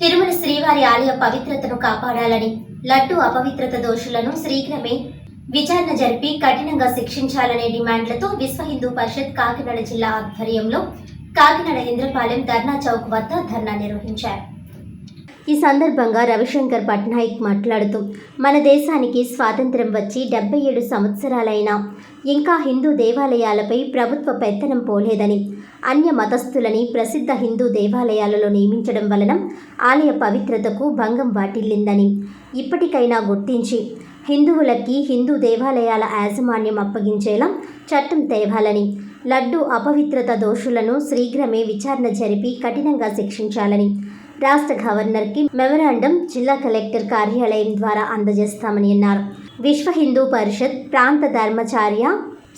తిరుమల శ్రీవారి ఆలయ పవిత్రతను కాపాడాలని లడ్డు అపవిత్రత దోషులను శీఘ్రమే విచారణ జరిపి కఠినంగా శిక్షించాలనే డిమాండ్లతో విశ్వ హిందూ పరిషత్ కాకినాడ జిల్లా ఆధ్వర్యంలో కాకినాడ ఇంద్రపాలెం ధర్నా చౌక్ వద్ద ధర్నా నిర్వహించారు. ఈ సందర్భంగా రవిశంకర్ పట్నాయక్ మాట్లాడుతూ మన దేశానికి స్వాతంత్ర్యం వచ్చి డెబ్బై ఏడు సంవత్సరాలైనా ఇంకా హిందూ దేవాలయాలపై ప్రభుత్వ పెత్తనం పోలేదని అన్య మతస్థులని ప్రసిద్ధ హిందూ దేవాలయాలలో నియమించడం వలన ఆలయ పవిత్రతకు భంగం వాటిల్లిందని ఇప్పటికైనా గుర్తించి హిందువులకి హిందూ దేవాలయాల యాజమాన్యం అప్పగించేలా చట్టం తేవాలని లడ్డు అపవిత్రత దోషులను శీఘ్రమే విచారణ జరిపి కఠినంగా శిక్షించాలని రాష్ట్ర గవర్నర్కి మెమరాండం జిల్లా కలెక్టర్ కార్యాలయం ద్వారా అందజేస్తామని అన్నారు. విశ్వ హిందూ పరిషత్ ప్రాంత ధర్మచార్య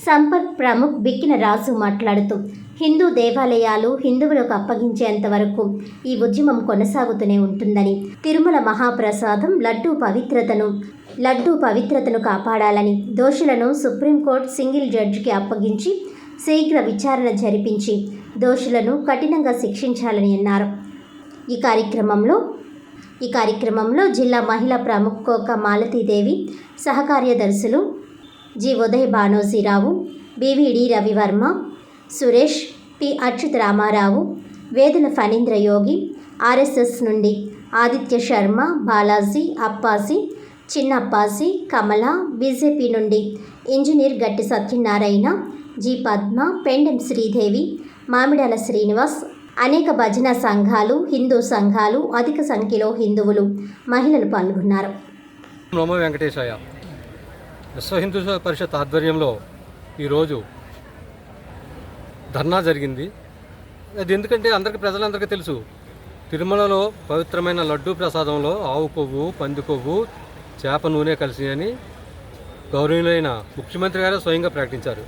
సంపర్క్ ప్రముఖ్ బిక్కిన రాజు మాట్లాడుతూ హిందూ దేవాలయాలు హిందువులకు అప్పగించేంత వరకు ఈ ఉద్యమం కొనసాగుతూనే ఉంటుందని తిరుమల మహాప్రసాదం లడ్డూ పవిత్రతను లడ్డూ పవిత్రతను కాపాడాలని దోషులను సుప్రీంకోర్టు సింగిల్ జడ్జికి అప్పగించి శీఘ్ర విచారణ జరిపించి దోషులను కఠినంగా శిక్షించాలని అన్నారు. ఈ కార్యక్రమంలో ఈ కార్యక్రమంలో జిల్లా మహిళా ప్రముఖ Malathidevi సహకార్యదర్శులు G. Uday Banojirao BVD Ravivarma Suresh P. Achyut Ramarao Vedana Phanindra Yogi RSS నుండి ఆదిత్య శర్మ బాలాజీ అప్పాసి చిన్నప్పాసి కమల బీజేపీ నుండి ఇంజనీర్ గట్టి సత్యనారాయణ జి. పద్మ పెండెం శ్రీదేవి మామిడాల శ్రీనివాస్ అనేక భజన సంఘాలు హిందూ సంఘాలు అధిక సంఖ్యలో హిందువులు మహిళలు పాల్గొన్నారు. నమో వెంకటేశాయ విశ్వ హిందూ పరిషత్ ఆధ్వర్యంలో ఈరోజు ధర్నా జరిగింది. అది ఎందుకంటే అందరికీ ప్రజలందరికీ తెలుసు తిరుమలలో పవిత్రమైన లడ్డూ ప్రసాదంలో ఆవు కొవ్వు పంది కొవ్వు చేప నూనె కలిసి అని గౌరవనీయులైన ముఖ్యమంత్రి గారు స్వయంగా ప్రకటించారు.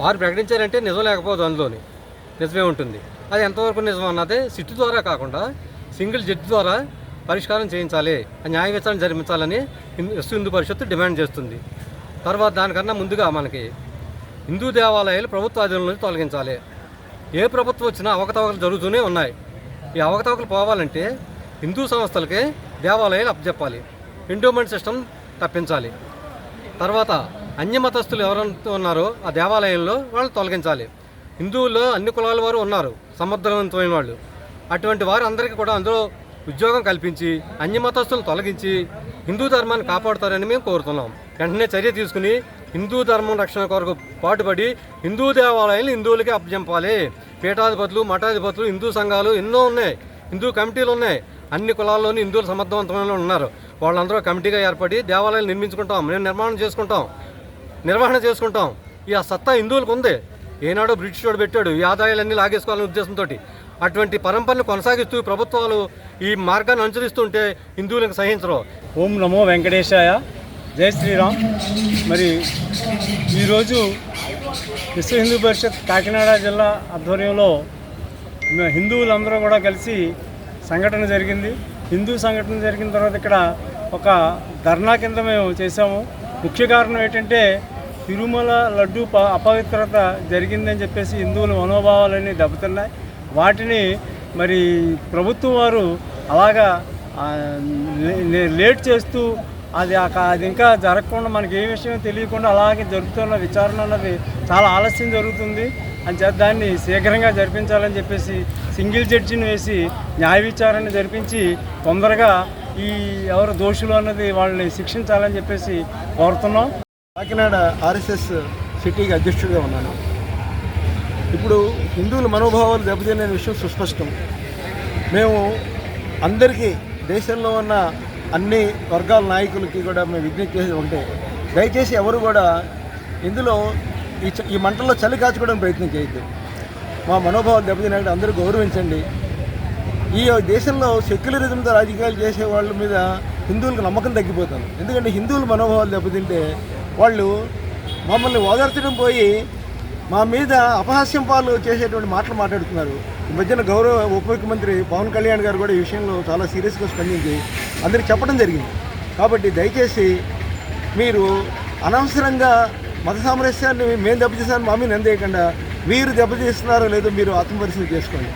వారు ప్రకటించారంటే నిజం లేకపోదు అందులోని. నిజమే ఉంటుంది. అది ఎంతవరకు నిజం అన్నది సిట్టు ద్వారా కాకుండా సింగిల్ జడ్జి ద్వారా పరిష్కారం చేయించాలి. ఆ న్యాయ విచారణ జరిపించాలని హిందూ విశ్వ హిందూ పరిషత్తు డిమాండ్ చేస్తుంది. తర్వాత దానికన్నా ముందుగా మనకి హిందూ దేవాలయాలు ప్రభుత్వ ఆధీనంలో తొలగించాలి. ఏ ప్రభుత్వం వచ్చినా అవకతవకలు జరుగుతూనే ఉన్నాయి. ఈ అవకతవకలు పోవాలంటే హిందూ సంస్థలకే దేవాలయాలు అప్పచెప్పాలి. Endowment system తప్పించాలి. తర్వాత అన్యమతస్థులు ఎవరైతే ఉన్నారో ఆ దేవాలయంలో వాళ్ళు తొలగించాలి. హిందువుల్లో అన్ని కులాల వారు ఉన్నారు సమర్థవంతమైన వాళ్ళు. అటువంటి వారు అందరికీ కూడా అందులో ఉద్యోగం కల్పించి అన్ని అన్యమతస్థులను తొలగించి హిందూ ధర్మాన్ని కాపాడుతారని మేము కోరుతున్నాం. వెంటనే చర్య తీసుకుని హిందూ ధర్మం రక్షణ కొరకు పాటుపడి హిందూ దేవాలయాలను హిందువులకి అప్పజంపాలి. పీఠాధిపతులు మఠాధిపతులు హిందూ సంఘాలు ఎన్నో ఉన్నాయి. హిందూ కమిటీలు ఉన్నాయి. అన్ని కులాల్లోని హిందువులు సమర్థవంతమైన ఉన్నారు. వాళ్ళందరూ కమిటీగా ఏర్పడి దేవాలయాలు నిర్మించుకుంటాం మేము నిర్మాణం చేసుకుంటాం నిర్వహణ చేసుకుంటాం. ఈ ఆ సత్తా హిందువులకు ఉంది. ఏనాడో బ్రిటిష్ వాడు పెట్టాడు ఈ ఆదాయాలన్నీ లాగేసుకోవాలనే ఉద్దేశంతో అటువంటి పరంపరను కొనసాగిస్తూ ప్రభుత్వాలు ఈ మార్గాన్ని అనుసరిస్తుంటే హిందువులకు సహించరు. ఓం నమో వెంకటేశాయ. జై శ్రీరామ్. మరి ఈరోజు విశ్వ హిందూ పరిషత్ కాకినాడ జిల్లా ఆధ్వర్యంలో హిందువులందరూ కూడా కలిసి సంఘటన జరిగింది. హిందూ సంఘటన జరిగిన తర్వాత ఇక్కడ ఒక ధర్నా కింద మేము చేసాము ముఖ్య కారణం ఏంటంటే తిరుమల లడ్డు ప అపవిత్రత జరిగిందని చెప్పేసి హిందువుల మనోభావాలన్నీ దెబ్బతున్నాయి. వాటిని మరి ప్రభుత్వం వారు అలాగా లేట్ చేస్తూ అది అది ఇంకా జరగకుండా మనకి ఏ విషయం తెలియకుండా అలాగే జరుగుతున్న విచారణ అన్నది చాలా ఆలస్యం జరుగుతుంది. అని చేత దాన్ని శీఘ్రంగా జరిపించాలని చెప్పేసి సింగిల్ జడ్జిని వేసి న్యాయ విచారణ జరిపించి తొందరగా ఈ ఎవరు దోషులు అన్నది వాళ్ళని శిక్షించాలని చెప్పేసి కోరుతున్నాం. కాకినాడ ఆర్ఎస్ఎస్ సిటీకి అధ్యక్షుడిగా ఉన్నాను. ఇప్పుడు హిందువుల మనోభావాలు దెబ్బతినే విషయం సుస్పష్టం. మేము అందరికీ దేశంలో ఉన్న అన్ని వర్గాల నాయకులకి కూడా మేము విజ్ఞప్తి చేసేది ఒకటే. దయచేసి ఎవరు కూడా ఇందులో ఈ ఈ మంటల్లో చలి కాచుకోవడానికి ప్రయత్నం చేయొద్దు. మా మనోభావాలు దెబ్బతినట్టు అందరూ గౌరవించండి. ఈ దేశంలో సెక్యులరిజంతో రాజకీయాలు చేసే వాళ్ళ మీద హిందువులకు నమ్మకం తగ్గిపోతుంది. ఎందుకంటే హిందువుల మనోభావాలు దెబ్బతింటే వాళ్ళు మమ్మల్ని ఓదార్చడం పోయి మా మీద అపహాస్యం పాలు చేసేటువంటి మాటలు మాట్లాడుతున్నారు. ఈ మధ్యన గౌరవ ఉప ముఖ్యమంత్రి పవన్ కళ్యాణ్ గారు కూడా ఈ విషయంలో చాలా సీరియస్గా స్పందించి అందరికి చెప్పడం జరిగింది. కాబట్టి దయచేసి మీరు అనవసరంగా మత సామరస్యాన్ని మేము దెబ్బతీసామని మా మీద నిందేయకుండా మీరు దెబ్బతీస్తున్నారో లేదో మీరు ఆత్మపరిశీలన చేసుకోండి.